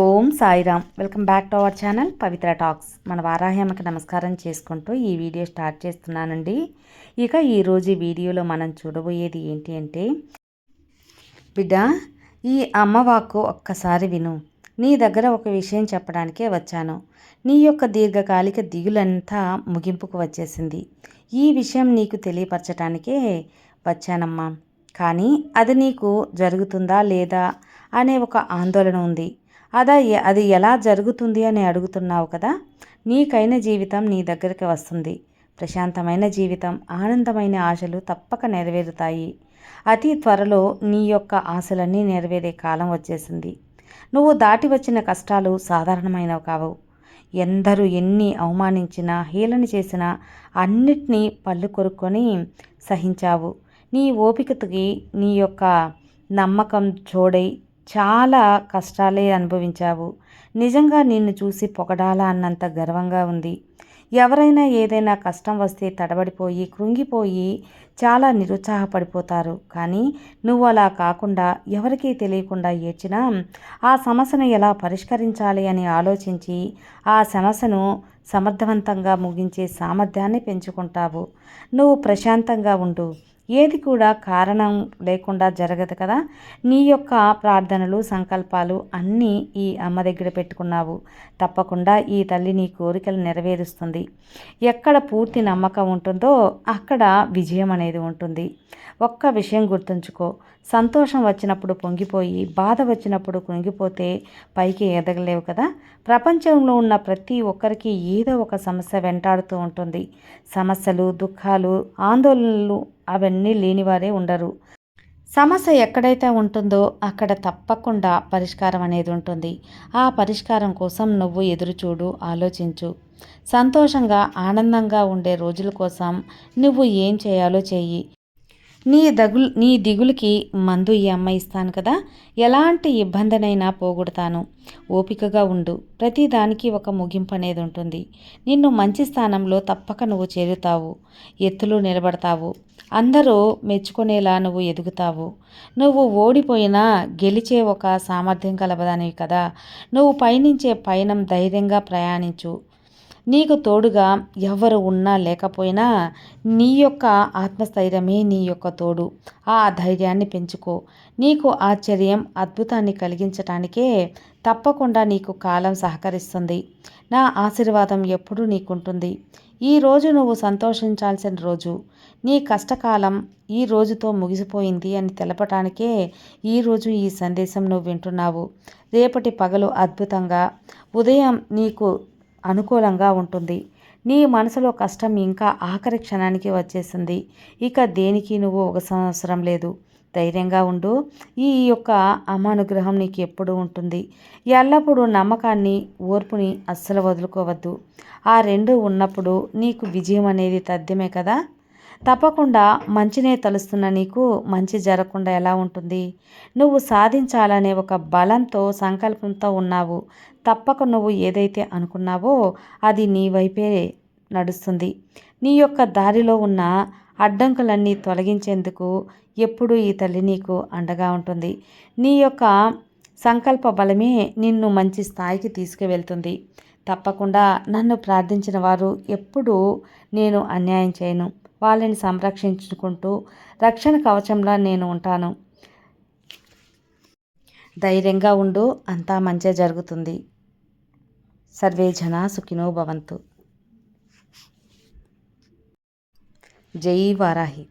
Om Sairam. Welcome back to our channel Pavitra talks. మన వారాహ్యమ్మకి నమస్కారం చేసుకుంటూ ఈ వీడియో స్టార్ట్ చేస్తున్నానండి. ఇక ఈరోజు వీడియోలో మనం చూడబోయేది ఏంటి అంటే బిడ్డ ఈ అమ్మవాకు ఒక్కసారి విను. నీ దగ్గర ఒక విషయం చెప్పడానికే వచ్చాను. నీ యొక్క దీర్ఘకాలిక దిగులంతా ముగింపుకు వచ్చేసింది. ఈ విషయం నీకు తెలియపరచటానికే వచ్చానమ్మా. కానీ అది నీకు జరుగుతుందా లేదా అనే ఒక ఆందోళన ఉంది. అదా అది ఎలా జరుగుతుంది అని అడుగుతున్నావు కదా? నీకైన జీవితం నీ దగ్గరికి వస్తుంది. ప్రశాంతమైన జీవితం ఆనందమైన ఆశలు తప్పక నెరవేరుతాయి. అతి త్వరలో నీ యొక్క ఆశలన్నీ నెరవేరే కాలం వచ్చేసింది. నువ్వు దాటి వచ్చిన కష్టాలు సాధారణమైనవి కావు. ఎందరూ ఎన్ని అవమానించినా హీలన చేసినా అన్నిటినీ పళ్ళు కొరుక్కొని సహించావు. నీ ఓపికకి నీ యొక్క నమ్మకం జోడై చాలా కష్టాలే అనుభవించావు. నిజంగా నిన్ను చూసి పొగడాలా అన్నంత గర్వంగా ఉంది. ఎవరైనా ఏదైనా కష్టం వస్తే తడబడిపోయి కృంగిపోయి చాలా నిరుత్సాహపడిపోతారు. కానీ నువ్వు అలా కాకుండా ఎవరికీ తెలియకుండా ఏడ్చినా ఆ సమస్యను ఎలా పరిష్కరించాలి అని ఆలోచించి ఆ సమస్యను సమర్థవంతంగా ముగించే సామర్థ్యాన్ని పెంచుకుంటావు. నువ్వు ప్రశాంతంగా ఉండు. ఏది కూడా కారణం లేకుండా జరగదు కదా. నీ యొక్క ప్రార్థనలు సంకల్పాలు అన్నీ ఈ అమ్మ దగ్గర పెట్టుకున్నావు. తప్పకుండా ఈ తల్లి నీ కోరికలు నెరవేరుస్తుంది. ఎక్కడ పూర్తి నమ్మకం ఉంటుందో అక్కడ విజయం అనేది ఉంటుంది. ఒక్క విషయం గుర్తుంచుకో. సంతోషం వచ్చినప్పుడు పొంగిపోయి బాధ వచ్చినప్పుడు కృంగిపోతే పైకి ఎదగలేవు కదా. ప్రపంచంలో ఉన్న ప్రతి ఒక్కరికి ఏదో ఒక సమస్య వెంటాడుతూ ఉంటుంది. సమస్యలు దుఃఖాలు ఆందోళనలు అవన్నీ లేనివారే ఉండరు. సమస్య ఎక్కడైతే ఉంటుందో అక్కడ తప్పకుండా పరిష్కారం అనేది ఉంటుంది. ఆ పరిష్కారం కోసం నువ్వు ఎదురుచూడు ఆలోచించు. సంతోషంగా ఆనందంగా ఉండే రోజుల కోసం నువ్వు ఏం చేయాలో చెయ్యి. నీ దగులు నీ దిగులుకి మందు ఈ అమ్మ ఇస్తాను కదా. ఎలాంటి ఇబ్బందినైనా పోగొడతాను. ఓపికగా ఉండు. ప్రతిదానికి ఒక ముగింపు అనేది ఉంటుంది. నిన్ను మంచి స్థానంలో తప్పక నువ్వు చేరుతావు. ఎత్తులు నిలబడతావు. అందరూ మెచ్చుకునేలా నువ్వు ఎదుగుతావు. నువ్వు ఓడిపోయినా గెలిచే ఒక సామర్థ్యం కలవదానివి కదా. నువ్వు పయనించే పయనం ధైర్యంగా ప్రయాణించు. నీకు తోడుగా ఎవరు ఉన్నా లేకపోయినా నీ యొక్క ఆత్మస్థైర్యమే నీ యొక్క తోడు. ఆ ధైర్యాన్ని పెంచుకో. నీకు ఆశ్చర్యం అద్భుతాన్ని కలిగించటానికే తప్పకుండా నీకు కాలం సహకరిస్తుంది. నా ఆశీర్వాదం ఎప్పుడూ నీకుంటుంది. ఈ రోజు నువ్వు సంతోషించాల్సిన రోజు. నీ కష్టకాలం ఈ రోజుతో ముగిసిపోయింది అని తెలపటానికే ఈరోజు ఈ సందేశం నువ్వు వింటున్నావు. రేపటి పగలు అద్భుతంగా. ఉదయం నీకు అనుకూలంగా ఉంటుంది. నీ మనసులో కష్టం ఇంకా ఆఖరి క్షణానికి వచ్చేసింది. ఇక దేనికి నువ్వు ఒక సంవత్సరం లేదు. ధైర్యంగా ఉండు. ఈ యొక్క అమానుగ్రహం నీకు ఎప్పుడు ఉంటుంది. ఎల్లప్పుడూ నమ్మకాన్ని ఓర్పుని అస్సలు వదులుకోవద్దు. ఆ రెండు ఉన్నప్పుడు నీకు విజయం అనేది తథ్యమే కదా? తప్పకుండా మంచినే తలుస్తున్న నీకు మంచి జరగకుండా ఎలా ఉంటుంది? నువ్వు సాధించాలనే ఒక బలంతో సంకల్పంతో ఉన్నావు. తప్పక నువ్వు ఏదైతే అనుకున్నావో అది నీ వైపే నడుస్తుంది. నీ యొక్క దారిలో ఉన్న అడ్డంకులన్నీ తొలగించేందుకు ఎప్పుడూ ఈ తల్లి నీకు అండగా ఉంటుంది. నీ యొక్క సంకల్ప బలమే నిన్ను మంచి స్థాయికి తీసుకువెళ్తుంది. తప్పకుండా నన్ను ప్రార్థించిన వారు ఎప్పుడూ నేను అన్యాయం చేయను. వాళ్ళని సంరక్షించుకుంటూ రక్షణ కవచంలా నేను ఉంటాను. ధైర్యంగా ఉండు అంతా మంచిగా జరుగుతుంది. సర్వే జన సుఖినో భవంతు. జై వారాహి.